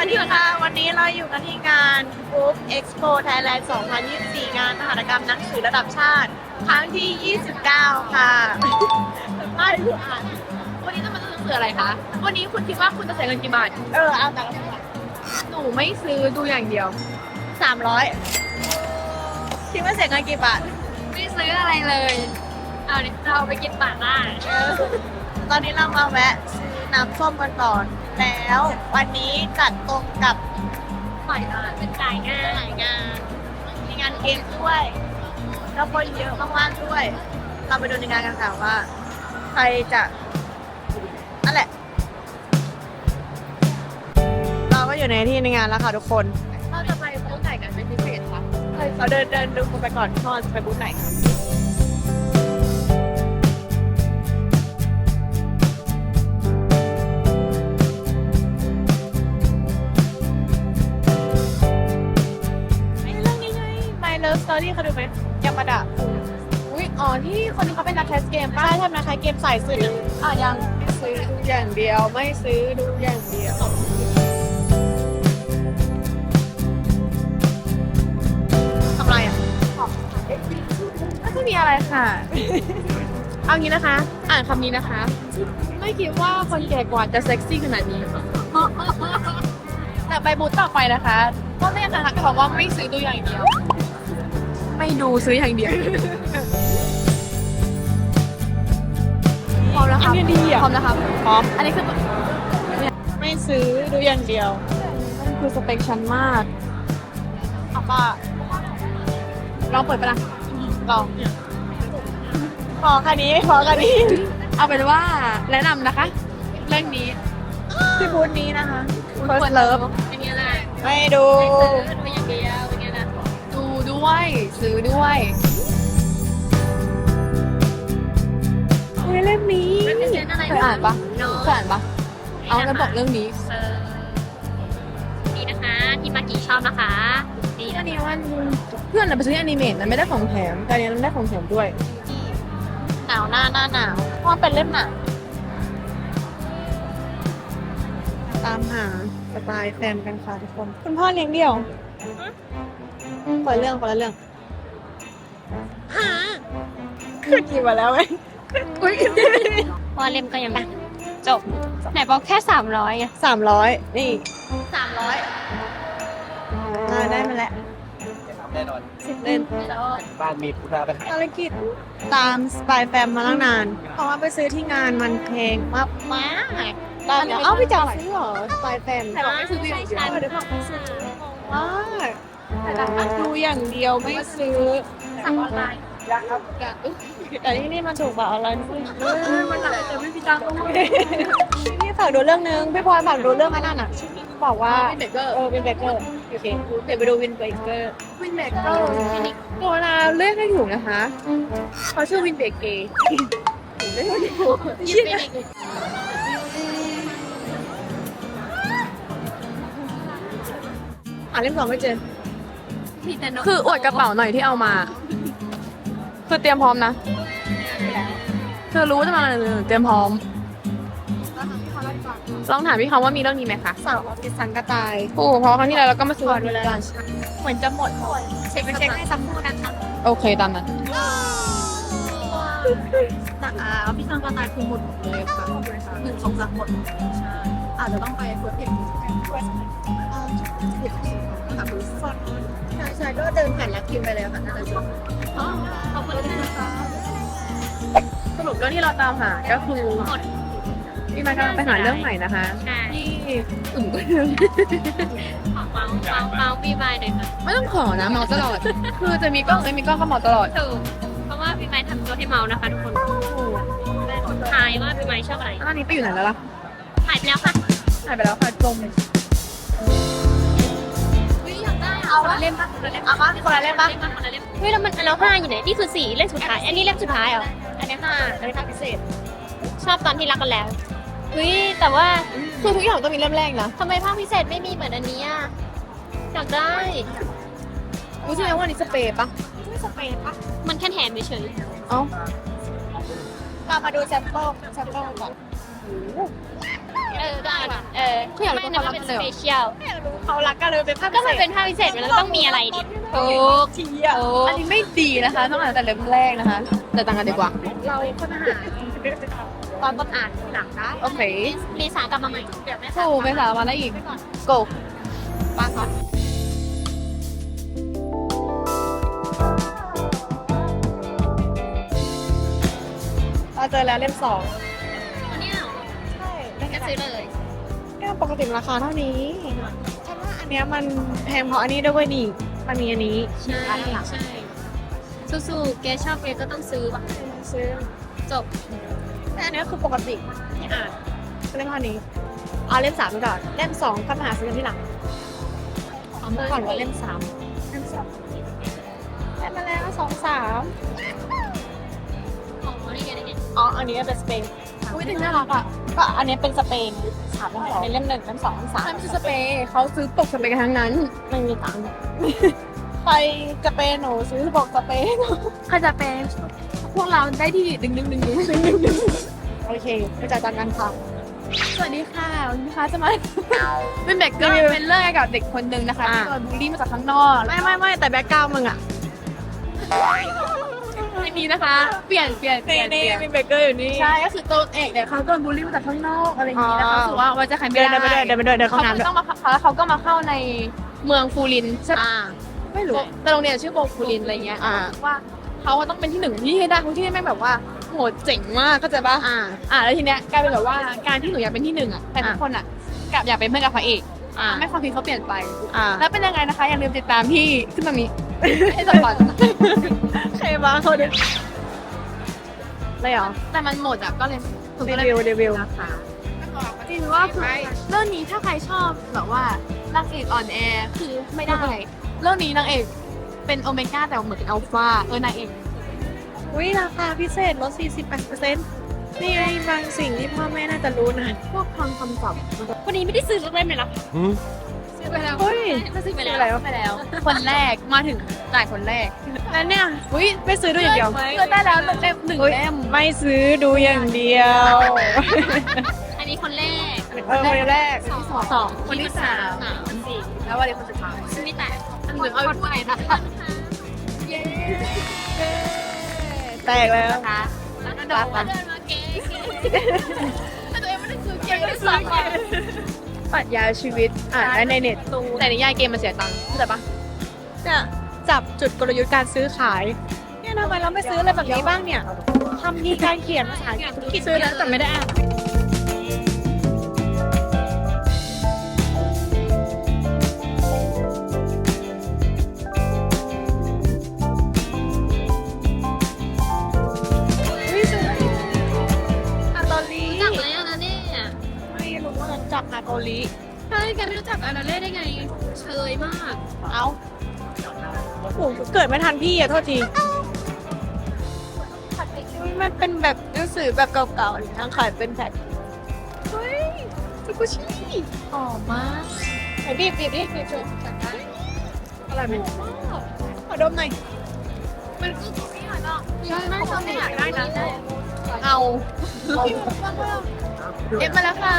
วัสดีค่ะ วันนี้เราอยู่กันที่งาน Group Expo Thailand 2024 งานมหกรรมหนังสือระดับชาติ ครั้งที่ 29 ค่ะป้ายผู้อ่านวันนี้จะมาซื้อหนังสืออะไรคะ วันนี้คุณคิดว่าคุณจะเสียเงินกี่บาท เออ เอาแต่ละหนูไม่ซื้อดูอย่างเดียวสามร้อยคิดว่าเสียเงินกี่บาท ไม่ซื้ออะไรเลย เอาเนี่ยเราไปกินป่าล่าเออตอนนี้เรามาแวะซื้อ น้ำส้มกันก่อน แล้ววันนี้จัดตรงกับปล่อยร้านเป็นจ่ายง่าหลายงาน มีงานเกมด้วยแล้วคนเยอะมากๆด้วย เราไปดูในงานกันค่ะว่า ใครจะนั่นแหละ เราก็อยู่ในที่ในงานแล้วค่ะทุกคน เราจะไปบูธไหนกันเป็นพิเศษคะเราเดินเดินดูกันไปก่อนว่าจะไปบูธไหน My Love Story เขาดูไหมยามาดะอุ้ยอ๋อที่คนนี้เขาเป็นนักแคสเกมป้าป่ะทำนะคะเกมสายสื่ออะยังไม่ซื้อดูอย่างเดียวไม่ซื้อดูอย่างเดียว ทำไรอะไม่ค่อยมีอะไรค่ะ เอางี้นะคะ อ่านคำนี้นะคะ ไม่คิดว่าคนแก่กว่าจะเซ็กซี่ขนาดนี้ แต่ไปบูธต่อไปนะคะ ก็ไม่ยังนะคะคำว่าไม่ซื้อดูอย่างเดียว ไม่ดูซื้ออย่างเดียวพร้อมแล้วครับอันนี้ดีอะ พร้อมนะครับ พร้อม อันนี้คือไม่ซื้อดูอย่างเดียวมันคือสเปคชั้นมากเอาป้าลองเปิดไปละลองพอคันนี้พอคันนี้ เอาเป็นว่าแนะนำนะคะ เรื่องนี้ที่บูธนี้นะคะ First Love เป็นไงล่ะไม่ดูไม่ซื้อดูอย่างเดียวเป็นไงล่ะ ดูด้วย ซื้อด้วยอุ้ยเล่มนี้เคยอ่านปะเคยอ่านปะเอาแล้วบอกเรื่องนี้เออนี่นะคะที่มากี่ชอบนะคะนี่อันนี้ว่าเพื่อนน่ะไปซื้ออนิเมะมันไม่ได้ของแถมแต่อันนี้มันได้ของแถมด้วยหนาวหน้าหน้าหนาวเพราะมันเป็นเล่มหนังตามหาสไตล์แฟนกันค่ะทุกคน คุณพ่อเลี้ยงเดี่ยว คนละเรื่องคนละเรื่องหาขึ้นกี่มาแล้วไหมอุ้ยว่าเล่มก็ยังจบ ไหนบอกแค่สามร้อยไงสามร้อยนี่สามร้อยอ่าได้มาแล้วแน่นอนสิบเล่มบ้านมีธุระกันภารกิจตามสปายแฟมมาตั้งนาน เพราะว่าไปซื้อที่งานมันแพงมากมากตอนเดี๋ยวเอ้าพี่จ๋าซื้อเหรอสปายแฟมแต่บอกไม่ซื้ออย่างเดียวใช่ใช่บอกไม่ซื้อมาก ดูอย่างเดียวไม่ซื้อสั่งออนไลน์แต่ที่นี่มันถูกกว่าออนไลน์ซื้อมันหนักแต่ไม่มีตังค์ต้องพี่ฝากดูเรื่องนึงพี่พลอยฝากดูเรื่องอันนั้นอะบอกว่าวินเบเกอร์เออวินเบเกอร์โอเคเดี๋ยวไปดูวินเบเกอร์วินเบเกอร์ตัวนาเลือกให้ถูกนะคะเขาชื่อวินเบเกย์ยิบไปอีกหาเล่มสองไม่เจอ มีแต่นกคืออวดกระเป๋าหน่อยที่เอามา คือเตรียมพร้อมนะเธอรู้ว่าจะมาอะไรเตรียมพร้อมลองถามพี่เขาว่ามีเรื่องนี้ไหมคะสาวออฟฟิศสังกระต่ายโอ้เพราะครั้งที่แล้วเราก็มาซื้อก่อนเวลาเหมือนจะหมดเช็คไปเช็คให้สักครู่นะคะโอเคตามนั้นแต่อ่าออฟฟิศสังกระต่ายคือหมดเลยค่ะหนึ่งสองสามหมดอาจจะต้องไปเฟิร์สเพจใช่ใช่ก็เดินผ่านลักคิวไปเลยค่ะน่าจะจบขอบคุณนะคะสรุปเรื่องที่เราตามหาก็คือหมดพี่มากำลังไปหาเรื่องใหม่นะคะใช่ที่อึ่มก็เรื่องขอเมาส์เมาส์เมาส์ปีใหม่หน่อยค่ะไม่ต้องขอนะเมาตลอด คือจะมีกล้องไม่มีกล้องก็เมาตลอดถูกเพราะว่าปีใหม่ทำตัวให้เมานะคะทุกคนทายว่าปีใหม่ชอบอะไรอันนี้ไปอยู่ไหนแล้วล่ะหายไปแล้วค่ะหายไปแล้วค่ะจม เอาคนละเล่มปะคนละเล่มเอามาคนละเล่มปะคนละเล่มเฮ้ยแล้วมันอันแล้วห้าอยู่ไหนนี่คือสี่เล่มสุดท้าย อันนี้เล่มสุดท้ายเหรออันนี้ห้าอันนี้ห้าพิเศษ ชอบตอนที่รักกันแล้วเฮ้ยแต่ว่าคือทุกอย่างต้องมีเริ่มแรกนะทำไมภาคพิเศษไม่มีเหมือนอันนี้อะอยากได้รู้ใช่ไหมว่าอันนี้สเปรย์ปะไม่สเปนปะมันแค่แถมเฉยเอ้าเรามาดูแซมเปิลแซมเปิลก่อน เออได้ว่ะเออเขาอยากรู้ไม่ความลับเป็นเลยสเหรอเปเชียลเขารักกันเลยเป็นภาพก็มันเป็นภาพพิเศษมันต้องมีอะไรดิถูกทีอะอันนี้ไม่ดีนะคะ ต้องอ่านแต่เล่มแรกนะคะแต่ต่างกันดีกว่า เราค้นหาตอนต้นอ่านทีหลังได้โอเคเมษากลับมาใหม่เดี๋ยวแม่ถูกไปสามวันแล้วอีก go ป้าคะเราเจอแล้วเล่มสอง ซื้อเลยเนี่ยปกติราคาเท่านี้ฉันว่าอันเนี้ยมันแพงเพราะอันนี้ด้วยเวยนี่มันมีอันนี้ใช่ใช่สู้ๆแกชอบแกก็ต้องซื้อป่ะซื้อจบแต่อันเนี้ยคือปกติที่อ่านเล่มเท่านี้เอาเล่มสามไปก่อนเล่มสองก็มาหาซื้อกันที่หลังเอาเมื่อก่อนว่าเล่มสามเล่มสองได้มาแล้วสองสามอ๋อนี่ไงนี่ไงอ๋ออันนี้เป็นสเปน อุ้ยถึงน่ารักอะก็อันนี้เป็นสเปนสามเล่มสองเป็นเล่มหนึ่งเล่มสองเล่มสามใช่ไม่ใช่สเปรย์เขาซื้อปกสเปรย์กันทั้งนั้น ไม่มีตังค์ใครจะเป็นหนูซื้อบอกสเปนใครจะเป็นพวกเราได้ที่ดึงดึงดึงดึงดึงดึงดึงโอเคไปจ่ายตังค์กันค่ะสวัสดีค่ะวันนี้นะคะจะมาเป็นเด็กก็เป็นเรื่องเกี่ยวกับเด็กคนหนึ่งนะคะที่โดนบูลลี่มาจากข้างนอก ไม่ไม่ไม่แต่แบ็กกราวมึงอะ ไม่มีนะคะ เปลี่ยนเปลี่ยนเปลี่ยนเปนี่ลี่ยนมีเบเกอร์อยู่นี่ใช่ก็คือตัวเอกเนี่ยเขาโดนบูลลี่มาจากข้างนอกอะไรอย่างนี้นะคะอ๋อรู้สึกว่าว่าจะใครไม่เดินได้เดินไปเดินเดินไปเดินเดินเข้าเขาน้ำด้วยต้องมาแล้วเขาก็มาเข้าในเมืองฟูรินใช่ปะอ่า ไม่รู้ แต่โรงเรียนชื่อโบฟูรินอะไรเงี้ยอ่า ว่าเขาต้องเป็นที่หนึ่งที่ให้ได้เขาที่แม่งแบบว่าโหเจ๋งมากเข้าใจปะอ่า อ่าแล้วทีเนี้ยกลายเป็นแบบว่าการที่หนูอยากเป็นที่หนึ่งอะแต่ทุกคนอะกลับอยากเป็นเพื่อนกับพระเอกอ่าทำให้ความคิดเขาเปลี่ยนไป อ่า แล้วเป็นยังไงนะคะอย่าลืมติดตามที่ขึ้นมามี ให้สปอนใครบ้างเขาดิเลยเหรอแต่มันหมดอะก็เลยหนูก็เลยรีวิวรีวิวนะคะจริงว่าคือเรื่องนี้ถ้าใครชอบแบบว่านางเอกอ่อนแอคือไม่ได้ เรื่องนี้นางเอกเป็นโอเมก้าแต่เหมือนเป็นอัลฟาเออนางเอก อุ้ยราคาพิเศษลด 48%นี่ไงบางสิ่งที่พ่อแม่น่าจะรู้นะ พวกคำคำศัพท์วันนี้ไม่ได้ซื้อสักเล่มเลยเหรอ ซื้อไปแล้วเฮ้ยก็ซื้อไปซื้อแล้วอะไรวะไปแล้ว คนแรกมาถึงจ่ายคนแรกแล้วเนี่ยอุ้ยไม่ซื้อดูอย่างเดียวเพื่อได้แล้วหนึ่งเล่มหนึ่งเล่มไม่ซื้อดูอย่างเดียว อันนี้คนแรกเออคนแรกสองสองคนที่สามสามสี่แล้ววันนี้คนสุดท้ายซื้อไม่แตกอันหนึ่งเอาไปพูดเลยนะคะเย้แตกแล้วนะคะแล้วก็เดินมาเดินมาเก๋เก๋แต่ตัวเองไม่ได้ซื้อเก๋ไม่ได้สั่งมา ปรัชญาชีวิตอ่านได้ในเน็ตแต่นิยายเกมมันเสียตังค์เข้าใจปะเนี่ยจับจุดกลยุทธ์การซื้อขาย เนี่ยทำไมเราไม่ซื้ออะไรแบบนี้บ้างเนี่ยทำทีการเขียนภาษาอังกฤษซื้อแล้วแต่ไม่ได้อ่าน จับอาโตริใช่แกไม่รู้จักอานาเล่ได้ไง เชยมาก เอาโอ้โหเกิดไม่ทันพี่อะโทษที มันเป็นแบบหนังสือแบบเก่าๆทั้งขายเป็นแพ็คเฮ้ยซุกุชิหอมมากไหนบีบบีบดิบีบชมจัดได้อะไรไหมขอดมหน่อย มันก็ไม่หายหรอกใช่ไม่ชอบไม่อยากได้นะเอา เอฟมาแล้วค่ะ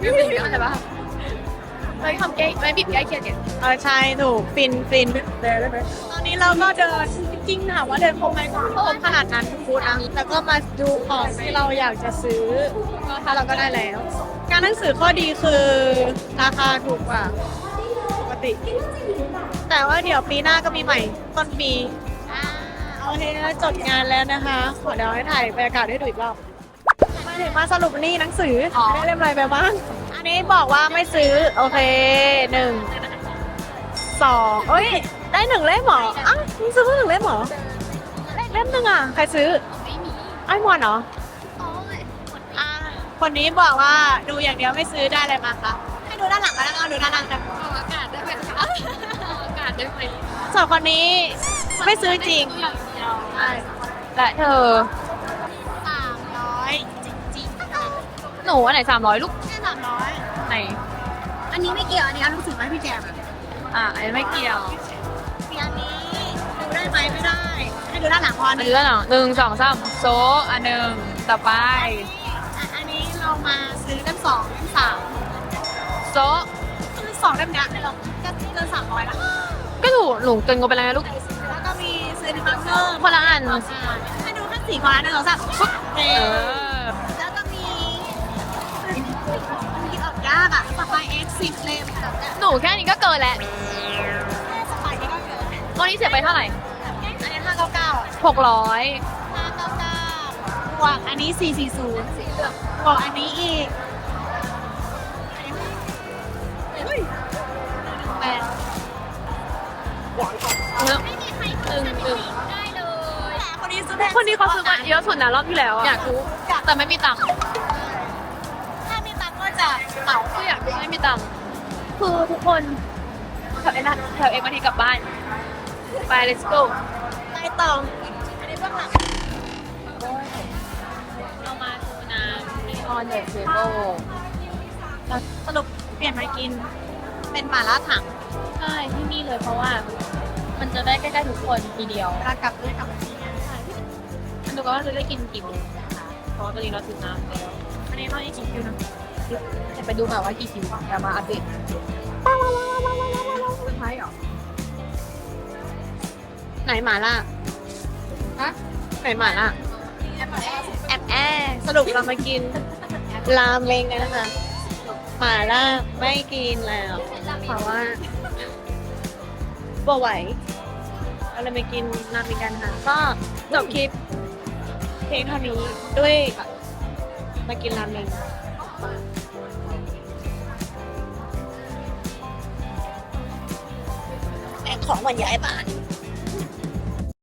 ไม่เป็นเยอะใช่ปะไม่ทำแก้ไม่บีบแก้เครียดเนี่ยเออใช่ถูกฟินฟินได้ไหมตอนนี้เราก็เดินจริงๆถามว่าเดินคงไหมก็คงขนาดนั้นพูดนะแล้วก็มาดูของที่เราอยากจะซื้อก็ถ้าเราก็ได้แล้ว การหนังสือข้อดีคือราคาถูกกว่าปกติ แต่ว่าเดี๋ยวปีหน้าก็มีใหม่ต้นปีอ่าโอเคจดงานแล้วนะคะ ขอเดี๋ยวให้ถ่ายบรรยากาศให้ดูอีกรอบ ถึงมาสรุปนี่หนังสืออได้เล่มอะไรไปบ้าง อันนี้บอกว่าไม่ซื้อ โอเคหนึ่งสองเอ้ย ได้หนึ่งเล่มเหรออ้าวมึงซื้อเพิ่งหนึ่งเล่มเหรอเล่มหนึ่งอะ ใครซื้อ ไม่มี ไอ้มอนเหรอโอ้ยอ่าคนนี้บอกว่าดูอย่างเดียวไม่ซื้อได้อะไรมาคะ ให้ดูด้านหลังก็ได้เอาดูด้านหลังกันออกอากาศได้ไหมคะออกอากาศได้ไหมส่วนคนนี้ไม่ซื้อจริงอย่างเดียวใช่และเธอ หนูอันไหนสามร้อยลูกๆแค่สามร้อยไหน อันนี้ไม่เกี่ยวอันนี้เอาหนังสือมาให้พี่แจมอะอะอันนี้ไม่เกี่ยวมีอันนี้ดูได้ไหมไม่ได้ให้ดูด้านหลังพออันหนึ่งนี้ก็หนังหนึ่งสองสามโซะอันหนึ่งต่อไปนี่มาซื้อเล่มสองเล่มสามโต๊ะคือสองเล่มเนี้ยเราก็เกินสามร้อยละก็ถูกหนูเกินงบไปแล้วนะลูกแล้วก็มีซื้อในมาร์เกอร์คนละอันให้ดูแค่สี่คนละหนึ่งสองสามปุ๊บเอเอ 5x 10เล่มหนูแค่นี้ก็เกินแล้วแค่สปายนี่ก็เกินวันนี้เสียไปเท่าไหร่ อันนี้ห้าเก้าเก้าหกร้อยห้าเก้าเก้าบวกอันนี้สี่สี่ศูนย์สีเหลืองบวกอันนี้อีกแปดหนึ่งหองหนึ่งได้คนนี้ซื้งคนนี้เขาซื้อมาเยอะสุดนะรอบที่แล้วออยากรู้ แต่ไม่มีตังค์ ไม่มีตังค์คือทุกคนแถวเอ็นแถวเอ็มอาทีกลับบ้าน ไป let's go ไปต่ออันนี้เบื้องหลังเรามาดูน้ำที่ on the table สรุปเปลี่ยนมากิน เป็นหม่าล่าถังใช่ที่นี่เลยเพราะว่า มันจะได้ใกล้ๆทุกคนทีเดียวเวลากลับด้วยกลับมาที่นี่ดูกันว่าเราจะได้กินกี่โมงนะคะเพราะว่าตอนนี้เราถึงน้ำแล้วอันนี้เราอีกกี่คิวนะ จะไปดูมาว่ากี่คิวจะมาอัปเดตสุดท้ายเหรอ ไหนหมาล่ะ ฮะ ไหนหมาล่ะ แอบแอสรุปเรามากินราเมงกันนะคะหมาล่าไม่กินแล้ว เพราะว่าบ่ไหวเราเลยมากินรามเมงกันค่ะ ก็จบคลิปเพลงเท่านี้ด้วยมากินราเมง ของเหมือนย้ายบ้าน